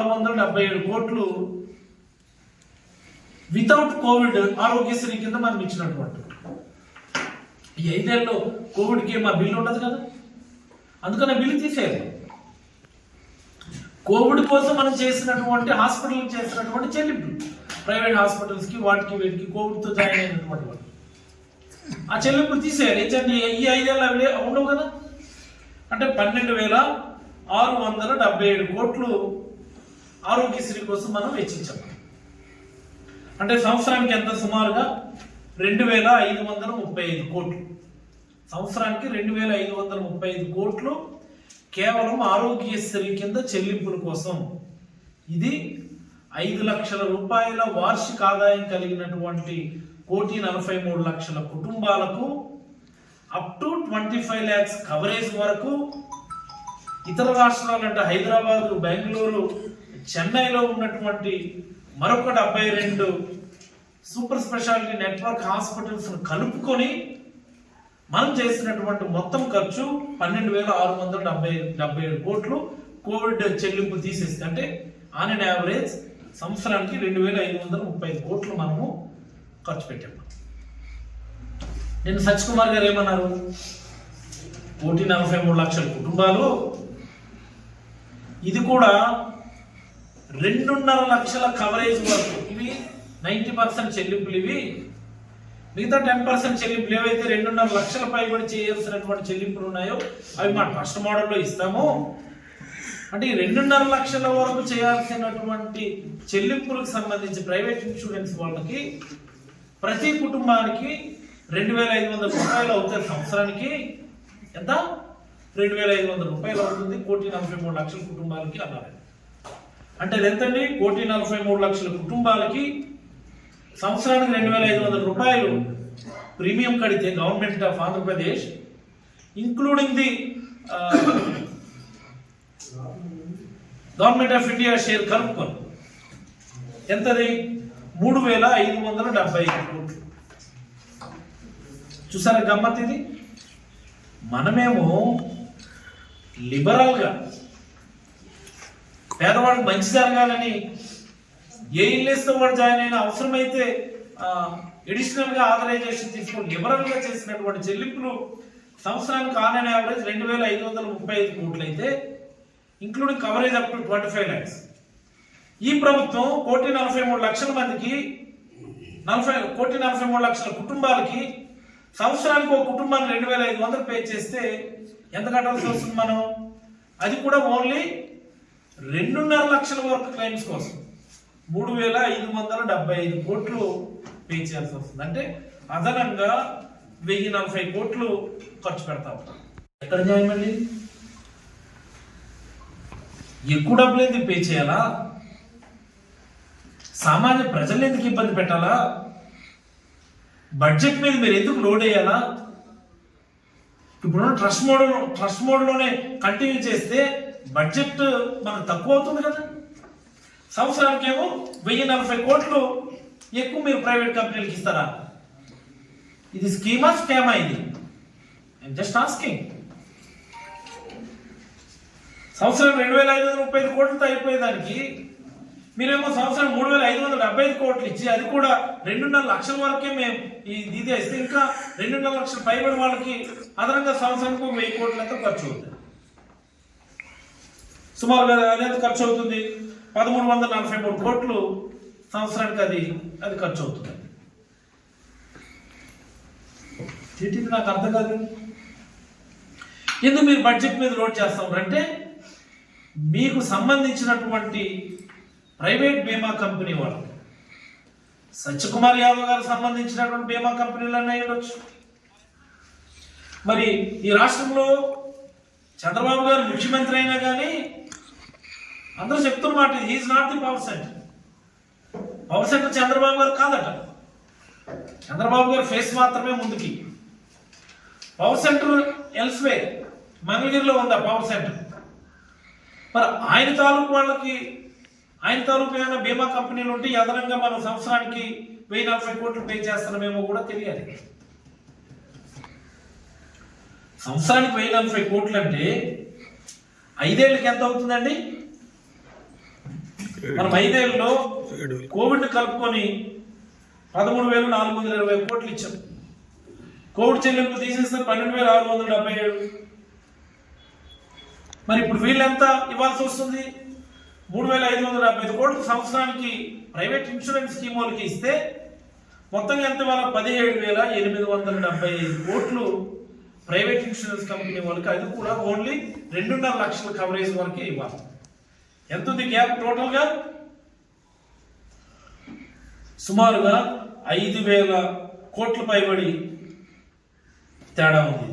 ఆరు వందల డెబ్బై ఏడు కోట్లు వితౌట్ కోవిడ్ ఆరోగ్యశ్రీ కింద మనం ఇచ్చినటువంటి. ఈ ఐదేళ్ళలో కోవిడ్కి మా బిల్లు ఉండదు కదా? అందుకని బిల్లు తీసేయాలి. కోవిడ్ కోసం మనం చేసినటువంటి హాస్పిటల్ చేసినటువంటి చెల్లింపులు. ప్రైవేట్ హాస్పిటల్స్కి వాటికి వీటికి కోవిడ్తో జాయిన్ అయినటువంటి వాళ్ళు. ఆ చెల్లింపులు తీసేయాలి. ఏంటంటే ఈ ఐదేళ్ళు అవి ఉండవు కదా? అంటే పన్నెండు వేల ఆరు వందల డెబ్బై ఏడు కోట్లు ఆరోగ్యశ్రీ కోసం మనం వెచ్చించాం. అంటే సంవత్సరానికి ఎంత? సుమారుగా రెండు వేల ఐదు వందల ముప్పై ఐదు కోట్లు. సంవత్సరానికి రెండు వేల ఐదు వందల ముప్పై ఐదు కోట్లు కేవలం ఆరోగ్యశ్రీ కింద చెల్లింపుల కోసం. ఇది ఐదు లక్షల రూపాయల వార్షిక ఆదాయం కలిగినటువంటి కోటి నలభై మూడు లక్షల కుటుంబాలకు up to twenty five lakhs coverage వరకు ఇతర రాష్ట్రాలు అంటే బెంగళూరు చెన్నైలో ఉన్నటువంటి మరొక డెబ్బై రెండు సూపర్ స్పెషాలిటీ నెట్వర్క్ హాస్పిటల్స్ కలుపుకొని మనం చేసినటువంటి మొత్తం ఖర్చు పన్నెండు వేల ఆరు వందల డెబ్బై డెబ్బై ఏడు కోట్లు. కోవిడ్ చెల్లింపు తీసేస్తే అంటే ఆన్ అండ్ యావరేజ్ సంవత్సరానికి రెండు వేల ఐదు వందల ముప్పై ఐదు కోట్లు మనము ఖర్చు పెట్టాము నేను సచ్ కుమార్ గారు ఏమన్నారు? కోటి నలభై మూడు లక్షల కుటుంబాలు. ఇది కూడా రెండున్నర లక్షల కవరేజ్ వరకు. ఇవి నైంటీ పర్సెంట్ చెల్లింపులు ఇవి. మిగతా టెన్ పర్సెంట్ చెల్లింపులు ఏవైతే రెండున్నర లక్షల పైబడి చేయాల్సినటువంటి చెల్లింపులు ఉన్నాయో అవి మా ట్రస్ట్ మోడల్లో ఇస్తాము. అంటే ఈ రెండున్నర లక్షల వరకు చేయాల్సినటువంటి చెల్లింపులకు సంబంధించి ప్రైవేట్ ఇన్సూరెన్స్ వాళ్ళకి ప్రతి కుటుంబానికి రెండు వేల ఐదు వందల రూపాయలు అవుతాయి సంవత్సరానికి. ఎంత? రెండు వేల ఐదు వందల రూపాయలు అవుతుంది. కోటి నలభై మూడు లక్షల కుటుంబాలకి అన్నారు. అంటే అది ఎంతండి? కోటి నలభై మూడు లక్షల కుటుంబాలకి సంవత్సరానికి రెండు వేల ఐదు వందల రూపాయలు ప్రీమియం కడితే government of Andhra Pradesh including the government of India share కలుపుకొని ఎంతది? మూడు వేల ఐదు వందల డెబ్బై ఐదు కోట్లు. చూసారా గమ్మత్ ఇది? మనమేమో లిబరల్గా పేదవాడికి మంచి జరగాలని ఏ ఇల్లేస్తే వాడు జాయిన్ అయినా అవసరమైతే ఎడిషనల్గా ఆథరైజేషన్ తీసుకుని లిబరల్గా చేసినటువంటి చెల్లింపులు సంవత్సరానికి ఆన్లైన్ అండ్ యావరేజ్ రెండు వేల ఐదు వందల ముప్పై ఐదు కోట్లు అయితే including coverage up to twenty five lakhs ఈ ప్రభుత్వం కోటి నలభై మూడు లక్షల మందికి నలభై కోటి నలభై మూడు లక్షల కుటుంబాలకి సంవత్సరానికి ఒక కుటుంబాన్ని రెండు వేల ఐదు వందలు పే చేస్తే ఎంత కట్టాల్సి వస్తుంది మనం? అది కూడా ఓన్లీ రెండున్నర లక్షల వరకు క్లైమ్స్ కోసం. మూడు వేల ఐదు వందల డెబ్బై ఐదు కోట్లు పే చేయాల్సి వస్తుంది. అంటే అదనంగా వెయ్యి నలభై కోట్లు ఖర్చు పెడతా. ఉంటాం ఎక్కడ న్యాయం అండి? ఎక్కువ డబ్బులు ఎందుకు పే చేయాలా? సామాన్య ప్రజల్ని ఎందుకు ఇబ్బంది పెట్టాలా? బడ్జెట్ మీద మీరు ఎందుకు లోడ్ వేయాలా? ఇప్పుడు ట్రస్ట్ మోడల్ ట్రస్ట్ మోడల్లోనే కంటిన్యూ చేస్తే బడ్జెట్ మనకు తక్కువ అవుతుంది కదా. సంవత్సరానికేమో వెయ్యి నలభై కోట్లు ఎక్కువ మీరు ప్రైవేట్ కంపెనీలకు ఇస్తారా? ఇది స్కీమా స్కామా ఇది? జస్ట్ ఆస్కింగ్ సంవత్సరం రెండు వేల ఐదు వందల ముప్పై ఐదు కోట్లతో అయిపోయేదానికి మీరేమో సంవత్సరం మూడు వేల ఐదు వందల డెబ్బై ఐదు కోట్లు ఇచ్చి అది కూడా రెండున్నర లక్షల వరకే మేము ఈ ఇది ఇస్తే ఇంకా రెండున్నర లక్షల పైబడి వాళ్ళకి అదనంగా సంవత్సరంకు వెయ్యి కోట్లు ఎంత ఖర్చు అవుతుంది. సుమారుగా ఎంత ఖర్చు అవుతుంది? పదమూడు వందల నలభై మూడు కోట్లు సంవత్సరానికి అది అది ఖర్చు అవుతుంది. ఏంటిది నాకు అర్థం కాదు. ఎందుకు మీరు బడ్జెట్ మీద లోడ్ చేస్తాం అంటే మీకు సంబంధించినటువంటి ప్రైవేట్ బీమా కంపెనీ వాళ్ళు సత్యకుమార్ యాదవ్ గారు సంబంధించినటువంటి బీమా కంపెనీలు అన్నీ ఉండొచ్చు. మరి ఈ రాష్ట్రంలో చంద్రబాబు గారు ముఖ్యమంత్రి అయినా కానీ అందరూ చెప్తున్నమాట is not the power centre power centre Chandrababu garu కాదట. చంద్రబాబు గారు ఫేస్ మాత్రమే ముందుకి. పవర్ సెంటర్ ఎల్స్వే మంగళగిరిలో ఉందా పవర్ సెంటర్ మరి ఆయన తాలూకు వాళ్ళకి ఆయన తాలూకు ఏమైనా బీమా కంపెనీలు ఉంటే అదనంగా మనం సంవత్సరానికి వెయ్యి నలభై కోట్లు పే చేస్తున్నామేమో కూడా తెలియాలి. సంవత్సరానికి వెయ్యి నలభై కోట్లు అంటే ఐదేళ్ళకి ఎంత అవుతుందండి? మనం ఐదేళ్ళలో కోవిడ్ కలుపుకొని పదమూడు వేల నాలుగు వందల ఇరవై కోట్లు ఇచ్చాం. కోవిడ్ చెల్లింపు తీసేస్తే పన్నెండు వేల ఆరు వందల డెబ్బై ఏడు. మరి ఇప్పుడు వీళ్ళెంత ఇవ్వాల్సి వస్తుంది? మూడు వేల ఐదు వందల డెబ్బై ఐదు కోట్లు సంవత్సరానికి ప్రైవేట్ ఇన్సూరెన్స్ స్కీమ్ వాళ్ళకి ఇస్తే మొత్తం ఎంత వేల పదిహేడు వేల ఎనిమిది వందల డెబ్బై ఐదు కోట్లు ప్రైవేట్ ఇన్సూరెన్స్ కంపెనీ వాళ్ళకి. అది కూడా ఓన్లీ రెండున్నర లక్షల కవరేజ్ వరకే ఇవ్వాలి. ఎంత ఉంది గ్యాప్ టోటల్గా? సుమారుగా ఐదు వేల కోట్ల పైబడి తేడా ఉంది.